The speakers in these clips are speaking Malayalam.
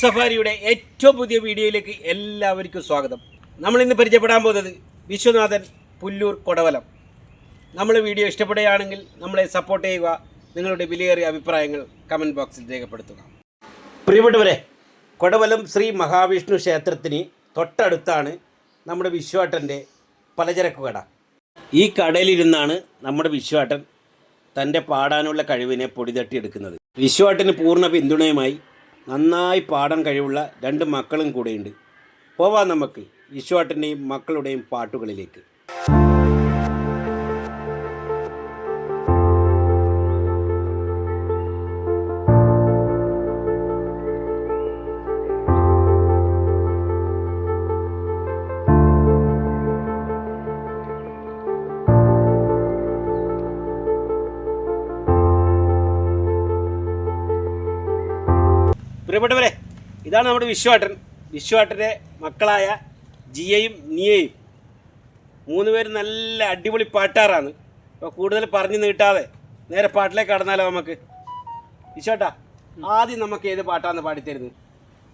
സഫാരിയുടെ ഏറ്റവും പുതിയ വീഡിയോയിലേക്ക് എല്ലാവർക്കും സ്വാഗതം. നമ്മൾ ഇന്ന് പരിചയപ്പെടാൻ പോകുന്നത് വിശ്വനാഥൻ പുല്ലൂർ കൊടവലം. നമ്മൾ വീഡിയോ ഇഷ്ടപ്പെടുകയാണെങ്കിൽ നമ്മളെ സപ്പോർട്ട് ചെയ്യുക നിങ്ങളുടെ വിലയേറിയ അഭിപ്രായങ്ങൾ കമന്റ് ബോക്സിൽ രേഖപ്പെടുത്തുക. പ്രിയപ്പെട്ടവരെ കൊടവലം ശ്രീ മഹാവിഷ്ണു ക്ഷേത്രത്തിന് തൊട്ടടുത്താണ് നമ്മുടെ വിശ്വാട്ടന്റെ പലചരക്ക് കട. ഈ കടയിലിരുന്നാണ് നമ്മുടെ വിശ്വാട്ടൻ തന്റെ പാടാനുള്ള കഴിവിനെ പൊടിതട്ടിയെടുക്കുന്നത്. വിശ്വാട്ടിന് പൂർണ പിന്തുണയുമായി നന്നായി പാടാൻ കഴിവുള്ള രണ്ട് മക്കളും കൂടെയുണ്ട്. പോവാം നമുക്ക്. വിശ്വാട്ടിന്റെയും മക്കളുടെയും പാട്ടുകളിലേക്ക്. പ്രിയപ്പെട്ടവരെ ഇതാണ് നമ്മുടെ വിശ്വാട്ടൻ. വിശ്വാട്ടന്റെ മക്കളായ ജിയയും നിയയും. മൂന്ന് പേര് നല്ല അടിപൊളി പാട്ടാറാണ് അപ്പോൾ കൂടുതൽ പറഞ്ഞു നീട്ടാതെ നേരെ പാട്ടിലേക്ക് കടന്നാലോ നമുക്ക്? വിശ്വാട്ടാ ആദ്യം നമുക്ക് ഏത് പാട്ടാന്ന് പാടിത്തരുന്നത്?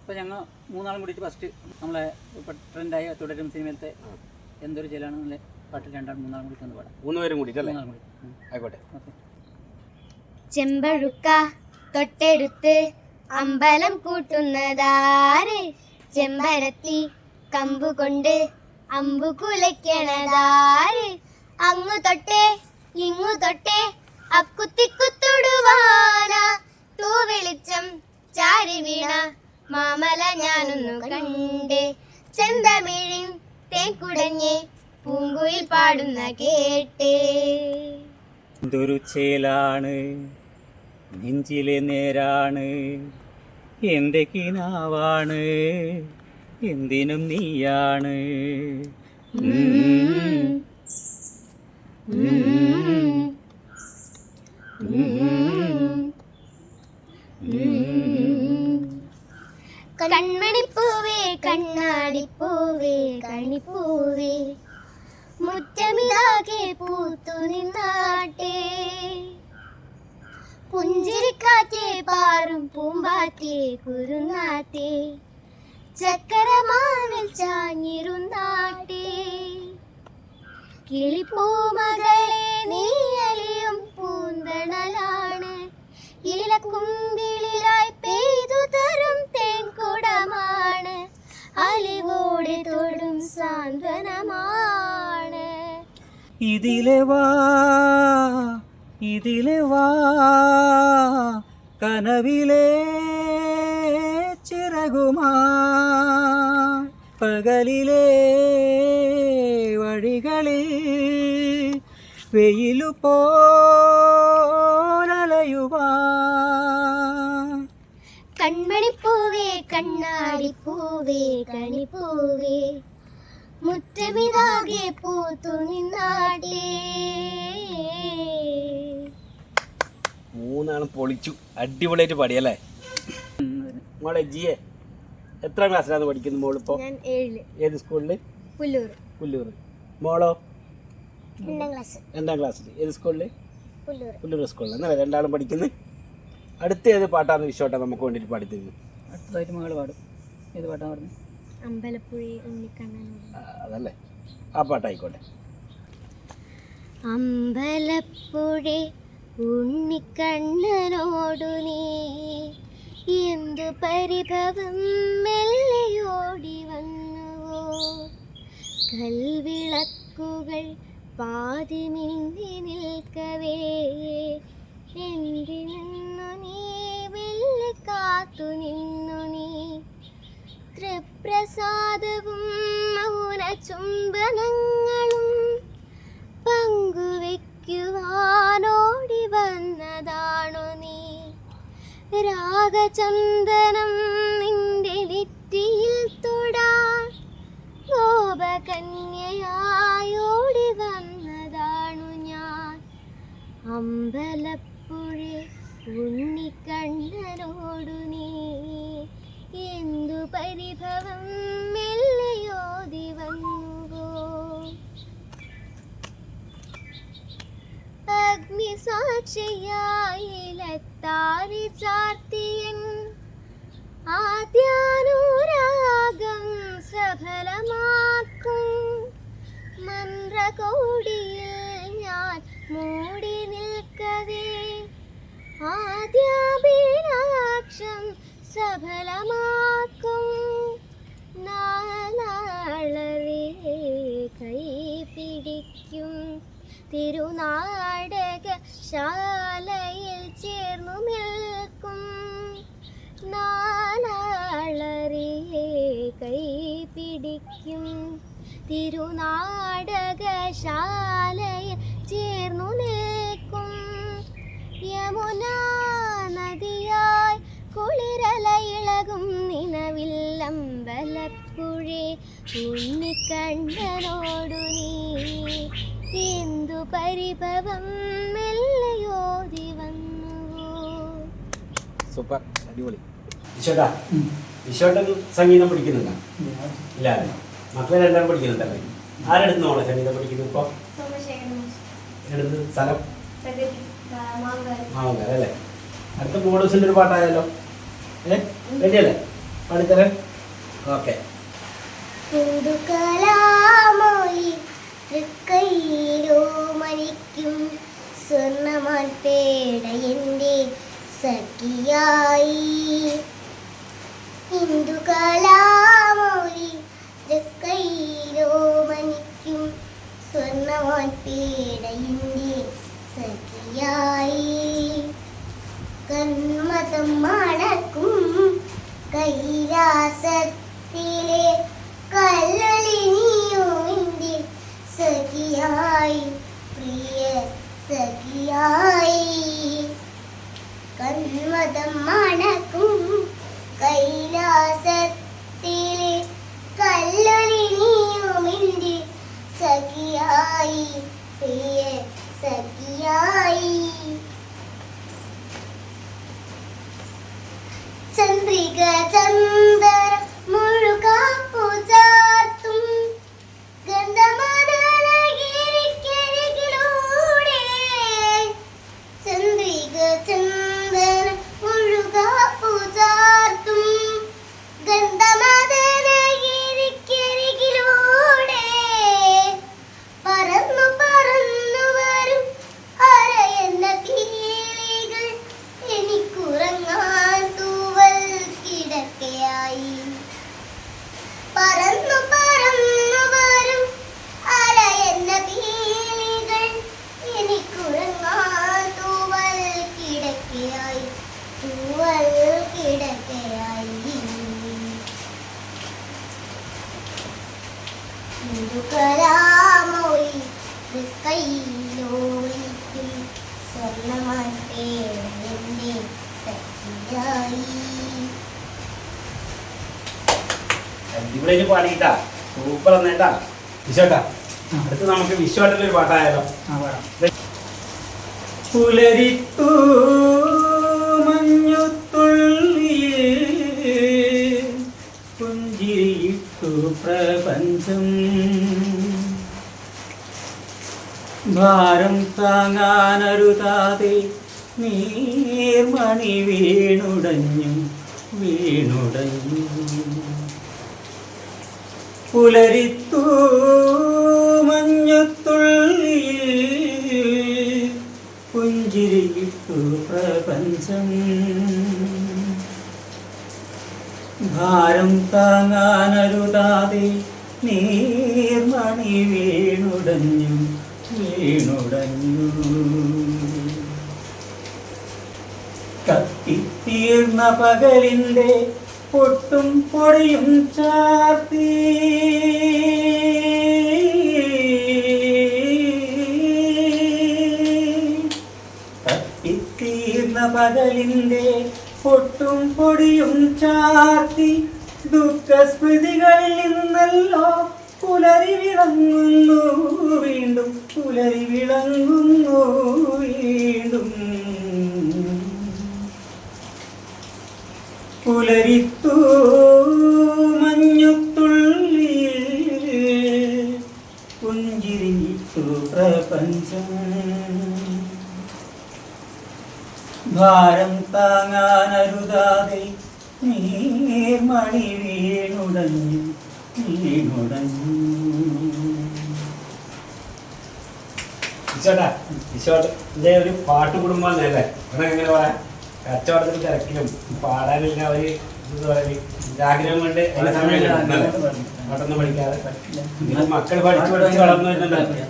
അപ്പോൾ ഞങ്ങൾ മൂന്നാളും കൂടിയിട്ട് ഫസ്റ്റ് നമ്മളെ ട്രെൻഡായ തുടരും സിനിമയിലത്തെ എന്തൊരു ചെലാണ് നല്ല പാട്ട് രണ്ടാൾ മൂന്നാളും കൂടി ഒന്ന് പാടാം. മൂന്ന് പേരും കൂടി. ഉം. ആയിക്കോട്ടെ. ഓക്കെ. ചെമ്പഴുക്ക തൊട്ടെടുത്ത് അമ്പലം കൂട്ടുന്നതാര്? ചെമ്പരത്തി കമ്പുകൊണ്ട് അമ്പു കുലയ്ക്കണതാര്? അങ്ങു തൊട്ടേ ഇങ്ങു തൊട്ടേ അക്കുത്തിക്കുത്തൊടുവാന തൂ വെളിച്ചം ചാരി വീണ മാമല ഞാനൊന്നു കണ്ട്. ചെന്തമിഴിൻ തേക്കുടഞ്ഞ് പൂങ്കുയിൽ പാടുന്ന കേട്ട്. എന്തൊരു നെഞ്ചിലെ നേരാണ്. എന്റെ എന്തിനും നീയാണ്. കൺമണിപ്പൂവേ കണ്ണാടിപ്പൂവേ കണിപ്പൂവേ. മുറ്റമിതാകെ പൂത്തു നിന്നാട്ടെ പുഞ്ചിരിക്കാറ്റേ പാറും പൂമ്പാറ്റേ കുരുന്നാറ്റേ. ചക്കരമാവിൽ ചാഞ്ഞിരുന്നാട്ടേ. കിളിപ്പൂമകളെ നീ അലിയും പൂന്തണലാണ്. ഇലക്കുമ്പിളിലായി പെയ്തു തരും തേൻകുടമാണ്. അലിവോടെ തൊടും സാന്ത്വനമാണ്. ഇതിലെ വാ ഇതിലെ വാ കനവിലെ ചിറകുമാ പകലിലെ വഴികളിൽ വെയിലു പോലലയുവാ കൺമണിപ്പൂവേ കണ്ണാടിപ്പൂവേ കണിപ്പൂവേ മുറ്റമിതാകെ പൂത്തു നിന്നാടേ മൂന്നാളും പൊളിച്ചു. അടിപൊളിയായിട്ട് പഠിയല്ലേ മോളെ ജിയെ എത്ര ക്ലാസ്സിലാണ് പഠിക്കുന്നത് മോളിപ്പോ ഏത് സ്കൂളിൽ പുല്ലൂർ. പുല്ലൂർ. മോളോ? രണ്ടാം ക്ലാസ്. രണ്ടാം ക്ലാസ്സിൽ ഏത് സ്കൂളിൽ പുല്ലൂർ. പുല്ലൂർ സ്കൂളിൽ എന്നല്ലേ രണ്ടാളും പഠിക്കുന്നത് അടുത്ത ഏത് പാട്ടാണ് വിശ്വട്ടാ നമുക്ക് വേണ്ടിയിട്ട് പാടിത്തരുന്നത് അടുത്തതായിട്ട് മകൾ പാടും. ഏത് പാട്ടാണ് പറഞ്ഞു അമ്പലപ്പുഴ ഉണ്ണിക്കണ്ണനോട് ആ, അതല്ലേ. ആ പാട്ടായിക്കോട്ടെ. അമ്പലപ്പുഴ ഉണ്ണിക്കണ്ണനോടു നീ എന്തു പരിഭവം മെല്ലെയോടി വന്നുവോ? കൽവിളക്കുകൾ പാതി മിന്നി നിൽക്കവേ എന്തിനു നീ വെള്ളി കാത്തു നിന്നു നീ? തൃപ്രസാദവും മൗന ചുംബനങ്ങളും രാഗചന്ദനം നിന്റെ നെറ്റിയിൽ തൊടാൻ ഗോപകന്യയായോടി വന്നതാണു ഞാൻ. അമ്പലപ്പുഴെ ഉണ്ണിക്കണ്ണനോടു നീ. എന്തു പരിഭവം മെല്ലയോതി വന്നുവോ? അഗ്നിസാക്ഷിയായിലെത്താരി ചാർത്തിയൻ. ആദ്യാനുരാഗം സഫലമാക്കും. മന്ത്രകോടിയിൽ ഞാൻ മൂടി നിൽക്കവേ. ആദ്യാഭിലാക്ഷം സഫലമാക്കും. നാളെ കൈ പിടിക്കും. തിരുനാടക ശാലയിൽ ചേർന്നു നിൽക്കും. നാളറിയെ കൈ പിടിക്കും. തിരുനാടകശാലയിൽ ചേർന്നു നിൽക്കും. യമുന നദിയായി കുളിരല ഇളകും നിലവില്ലമ്പലപ്പുഴേ ഉണ്ണിക്കണ്ണനോടു നീ എന്തു പരിഭവം? സൂപ്പർ. അടിപൊളി. വിശ്വട്ടാ വിശ്വട്ടൻ സംഗീതം പഠിക്കുന്നുണ്ടോ. ഇല്ല മക്കളെ രണ്ടാളും പഠിക്കുന്നുണ്ടല്ലേ? ആരെടുത്ത് നമ്മളെ സംഗീതം പഠിക്കുന്നു ഇപ്പോൾ എടുത്ത് സ്ഥലം? മാവങ്കര അല്ലേ? അടുത്ത മോഡൽസിന്റെ ഒരു പാട്ടായാലോ? ഏ? റെഡിയല്ലേ? പാടിത്തരാൻ. ഓക്കെ. പുതുകലാമൊഴി തൃക്കൈയിലോ മരിക്കും സ്വർണമാൻ പേടയന്റെ സഖിയായി. ഹിന്ദുകലാമൊഴി കൈരോമനിക്കും സ്വർണവാൻ പേടയിന്റെ സഖിയായി. കന്മതം മണക്കും കല്ലളിനിയോ ഇന്റെ സഖിയായി. അടിപൊളിയായിട്ട് പാടിയിട്ടാ സൂപ്പർ എന്നേട്ടാ വിശ്വട്ടാ. അടുത്ത് നമുക്ക് വിശ്വട്ടന്റെ ഒരു പാട്ടായാലോ? പുലരിത്തു മഞ്ഞുത്തുള്ളിയേ പുഞ്ചിരിയിട്ടു പ്രപഞ്ചം. ഭാരം താങ്ങാനരുതാതെ നീർമണി വീണുടഞ്ഞു വീണുടഞ്ഞു. പുലരിത്തു മഞ്ഞത്തുള്ളിയിൽ പുഞ്ചിരിയിട്ടു പ്രപഞ്ചം. ഭാരം താങ്ങാനരുതാതെ നീർമണി വീണുടഞ്ഞു വീണുടഞ്ഞു. കത്തിത്തീർന്ന പകലിന്റെ പൊട്ടും പൊടിയും ചാർത്തി. കത്തിത്തീർന്ന പകലിന്റെ പൊട്ടും പൊടിയും ചാർത്തി. ദുഃഖസ്മൃതികളിൽ നിന്നല്ലോ പുലരി വിളങ്ങുന്നു. വീണ്ടും പുലരി വിളങ്ങുന്നു. വീണ്ടും പുലരിത്തു മഞ്ഞുത്തുള്ളിൽ പുഞ്ചിരിത്തു പ്രപഞ്ചം. ഭാരം താങ്ങാനരുതാതെ നീർമണി വീണുടഞ്ഞു വീണുടഞ്ഞു. ഇതേ ഒരു പാട്ട് കുടുംബം അല്ലേ? ഇവിടെ എങ്ങനെ പറയാം? കച്ചവടത്തിന് തിരക്കിലും പാടാനില്ല അവർ എന്താ പറയുക ആഗ്രഹം കൊണ്ട് അതിന് സമയം കിട്ടുന്നല്ലേ പാട്ടൊന്നും പഠിക്കാതെ. മക്കൾ പഠിച്ചു പഠിച്ച് വളർന്നു വരുന്നുണ്ടല്ലോ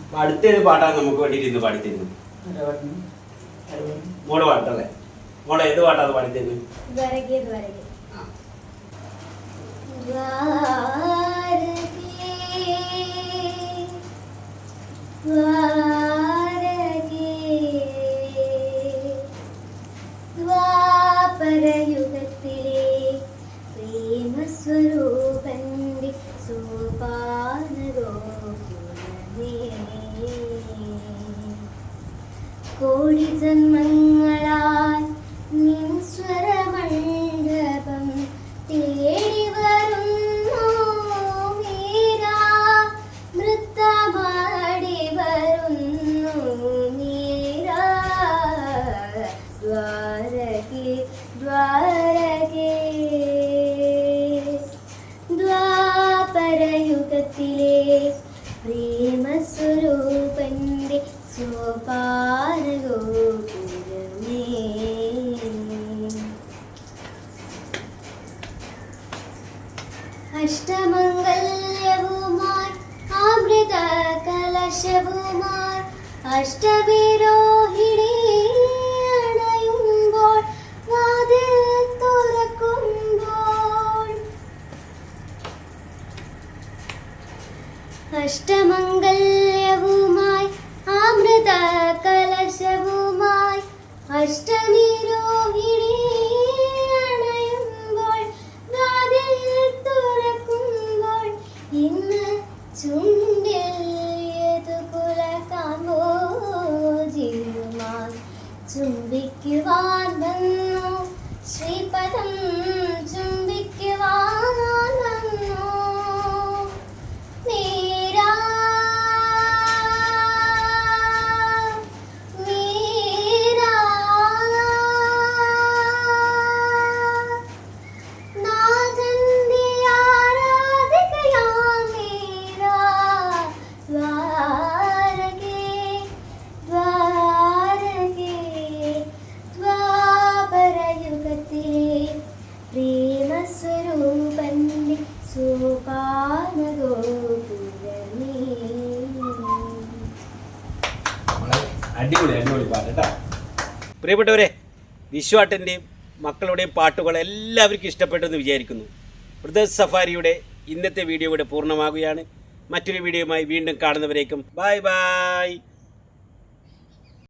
അപ്പൊ അടുത്തൊരു പാട്ടാണ് നമുക്ക് വേണ്ടിയിട്ട് ഇന്ന് പാടിത്തരുന്നത്. മോൾ പാട്ടല്ലേ മോളെ ഏത് പാട്ടാണ് പാടിത്തരുന്നത്? ദ്വാരകേ അഷ്ടമംഗല്യവുമായി അമൃത കലശവുമായി അഷ്ടവിരോഹിണി അടിപൊളി അടിപൊളി പാട്ട് കേട്ടോ. പ്രിയപ്പെട്ടവരെ വിശ്വാട്ടന്റെയും മക്കളുടെയും പാട്ടുകൾ എല്ലാവർക്കും ഇഷ്ടപ്പെട്ടെന്ന് വിചാരിക്കുന്നു. ബ്രദേഴ്സ് സഫാരിയുടെ ഇന്നത്തെ വീഡിയോ ഇവിടെ പൂർണമാകുകയാണ്. മറ്റൊരു വീഡിയോയുമായി വീണ്ടും കാണുന്നവരേക്കും ബായ് ബൈ.